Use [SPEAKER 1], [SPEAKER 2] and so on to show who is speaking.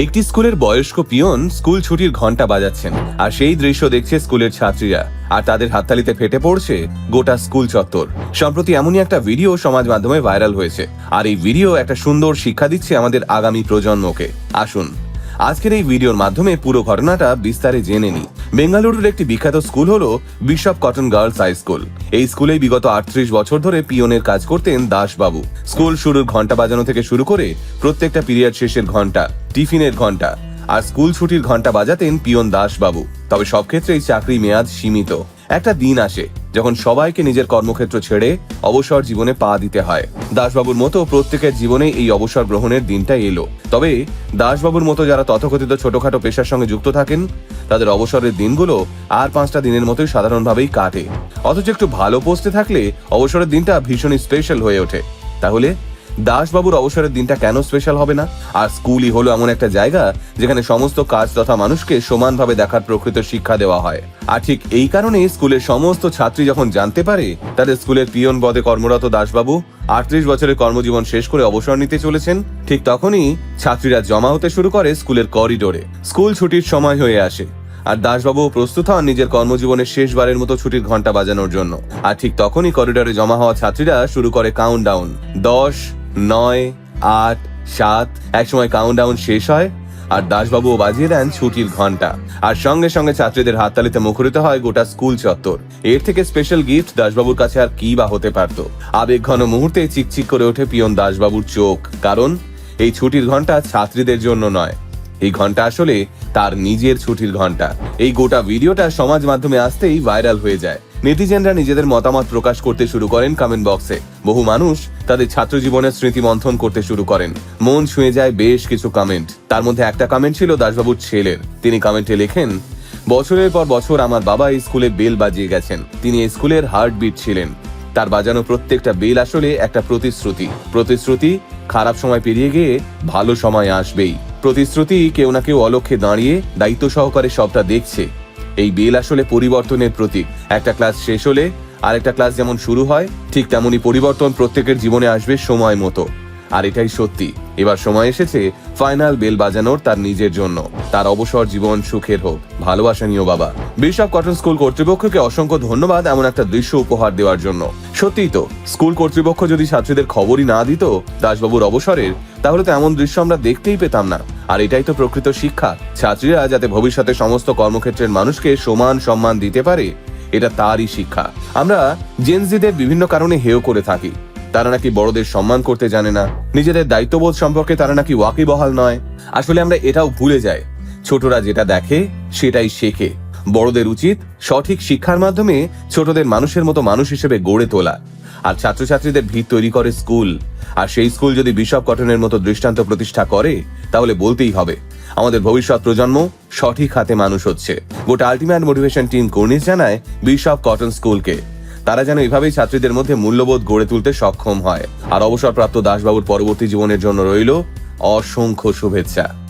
[SPEAKER 1] একটি স্কুলের বয়স্ক পিয়ন স্কুল ছুটির ঘণ্টা বাজাচ্ছেন, আর সেই দৃশ্য দেখছে স্কুলের ছাত্রীরা। আর তাদের হাততালিতে ফেটে পড়ছে গোটা স্কুল চত্বর। সম্প্রতি এমনই একটা ভিডিও সমাজ মাধ্যমে ভাইরাল হয়েছে। আর এই ভিডিও একটা সুন্দর শিক্ষা দিচ্ছে আমাদের আগামী প্রজন্মকে। আসুন, আজকের এই ভিডিওর মাধ্যমে পুরো ঘটনাটা বিস্তারে জেনে নি বেঙ্গালুরুর একটি বিখ্যাত স্কুল হল Bishop Cotton girls high school. এই স্কুলেই বিগত আটত্রিশ বছর ধরে পিয়নের কাজ করতেন দাসবাবু। স্কুল শুরুর ঘণ্টা বাজানো থেকে শুরু করে প্রত্যেকটা পিরিয়ড শেষের ঘণ্টা টিফিনের ঘণ্টা আর স্কুল ছুটির ঘণ্টা বাজাতেন পিয়ন দাসবাবু। তবে সব ক্ষেত্রেই চাকরি মেয়াদ সীমিত। একটা দিন আসে যখন সবাইকে নিজের কর্মক্ষেত্র ছেড়ে অবসর জীবনে পা দিতে হয়। দাসবাবুর মতো প্রত্যেকের জীবনে এই অবসর গ্রহণের দিনটা এলো। তবে দাসবাবুর মতো যারা তথাকথিত ছোটখাটো পেশার সঙ্গে যুক্ত থাকেন, তাদের অবসরের দিনগুলো আর পাঁচটা দিনের মতোই সাধারণভাবেই কাটে। অথচ একটু ভালো পোস্টে থাকলে অবসরের দিনটা ভীষণই স্পেশাল হয়ে ওঠে। তাহলে দাসবাবুর অবসরের দিনটা কেন স্পেশাল হবে না? আর স্কুলই হলো এমন একটা জায়গা যেখানে সমস্ত কাজ তথা মানুষকে সমানভাবে দেখার প্রকৃত শিক্ষা দেওয়া হয়। আর ঠিক এই কারণে স্কুলের সমস্ত ছাত্রী যখন জানতে পারে, তাদের স্কুলের পিয়ন পদে কর্মরত দাসবাবু আটত্রিশ বছরের কর্মজীবন শেষ করে অবসর নিতে চলেছেন, ঠিক তখনই ছাত্রীরা জমা হতে শুরু করে স্কুলের করিডোরে স্কুল ছুটির সময় হয়ে আসে, আর দাসবাবু প্রস্তুত হন নিজের কর্মজীবনের শেষবারের মতো ছুটির ঘণ্টা বাজানোর জন্য। আর ঠিক তখনই করিডোরে জমা হওয়া ছাত্রীরা শুরু করে কাউন্ট ডাউন দশ নয়, আট, সাত একসময় কাউন্ট ডাউন শেষ হয়, আর দাসবাবুও বাজিয়ে দেন ছুটির ঘণ্টা আর সঙ্গে সঙ্গে ছাত্রীদের হাততালিতে মুখরিত হয় গোটা স্কুল চত্বর। এর থেকে স্পেশাল গিফট দাসবাবুর কাছে আর কি বা হতে পারত? আবেগ ঘন মুহূর্তে চিকচিক করে ওঠে পিয়ন দাসবাবুর চোখ। কারণ, এই ছুটির ঘণ্টা ছাত্রীদের জন্য নয়। এই ঘণ্টা আসলে তার নিজের ছুটির ঘণ্টা এই গোটা ভিডিওটা সমাজ মাধ্যমে আসতেই ভাইরাল হয়ে যায়। নেটিজেনরা নিজেদের মতামত প্রকাশ করতে শুরু করেন কমেন্ট বক্সে বহু মানুষ তাদের ছাত্র জীবনের স্মৃতি মন্থন করতে শুরু করেন। মন ছুঁয়ে যায় বেশ কিছু কমেন্ট তার মধ্যে একটা কমেন্ট ছিল দাসবাবুর ছেলের। তিনি কমেন্টে লেখেন, বছরের পর বছর আমার বাবা স্কুলে বেল বাজিয়ে গেছেন। তিনি স্কুলের হার্টবিট ছিলেন। তার বাজানো প্রত্যেকটা বেল আসলে একটা প্রতিশ্রুতি। প্রতিশ্রুতি, খারাপ সময় পেরিয়ে গিয়ে ভালো সময় আসবেই। প্রতিশ্রুতি কেউ না কেউ অলক্ষ্যে দাঁড়িয়ে দায়িত্ব সহকারে সবটা দেখছে। এই বেল আসলে পরিবর্তনের প্রতীক। একটা ক্লাস শেষ হলে আরেকটা ক্লাস যেমন শুরু হয়, ঠিক তেমনই পরিবর্তন প্রত্যেকের জীবনে আসবে সময় মতো। আর এটাই সত্যি। এবার সময় এসেছে ফাইনাল বেল বাজানোর তার নিজের জন্য। তার অবসর জীবন সুখের হোক। ভালোবাসা নিও বাবা। বিশপ কটন স্কুল কর্তৃপক্ষকে অসংখ্য ধন্যবাদ এমন একটা দৃশ্য উপহার দেওয়ার জন্য। সত্যিই তো, স্কুল কর্তৃপক্ষ যদি ছাত্রীদের খবরই না দিত দাসবাবুর অবসরের, তাহলে তো এমন দৃশ্য আমরা দেখতেই পেতাম না। আর এটাই তো প্রকৃত শিক্ষা, ছাত্রীরা যাতে ভবিষ্যতে সমস্ত কর্মক্ষেত্রের মানুষকে সমান সম্মান দিতে পারে, এটা তারই শিক্ষা। আমরা জেনজিদের বিভিন্ন কারণে হেয় করে থাকি। তারা নাকি বড়দের সম্মান করতে জানে না, নিজেদের দায়িত্ববোধ সম্পর্কে তারা নাকি ওয়াকিবহাল নয়। আসলে আমরা এটাও ভুলে যাই। ছোটরা যেটা দেখে, সেটাই শেখে। বড়দের উচিত সঠিক শিক্ষার মাধ্যমে ছোটদের মানুষের মতো মানুষ হিসেবে গড়ে তোলা। আর ছাত্রছাত্রীদের ভিত তৈরি করে স্কুল। আর সেই স্কুল যদি বিশপ কটনের মতো দৃষ্টান্ত প্রতিষ্ঠা করে, তাহলে বলতেই হবে, আমাদের ভবিষ্যৎ প্রজন্ম সঠিক হাতে মানুষ হচ্ছে। গোটা আলটিমেট মোটিভেশন টিম কর্নিশ জানায় বিশপ কটন স্কুলকে। তারা যেন এভাবেই ছাত্রীদের মধ্যে মূল্যবোধ গড়ে তুলতে সক্ষম হয়। আর অবসরপ্রাপ্ত দাসবাবুর পরবর্তী জীবনের জন্য রইল অসংখ্য শুভেচ্ছা।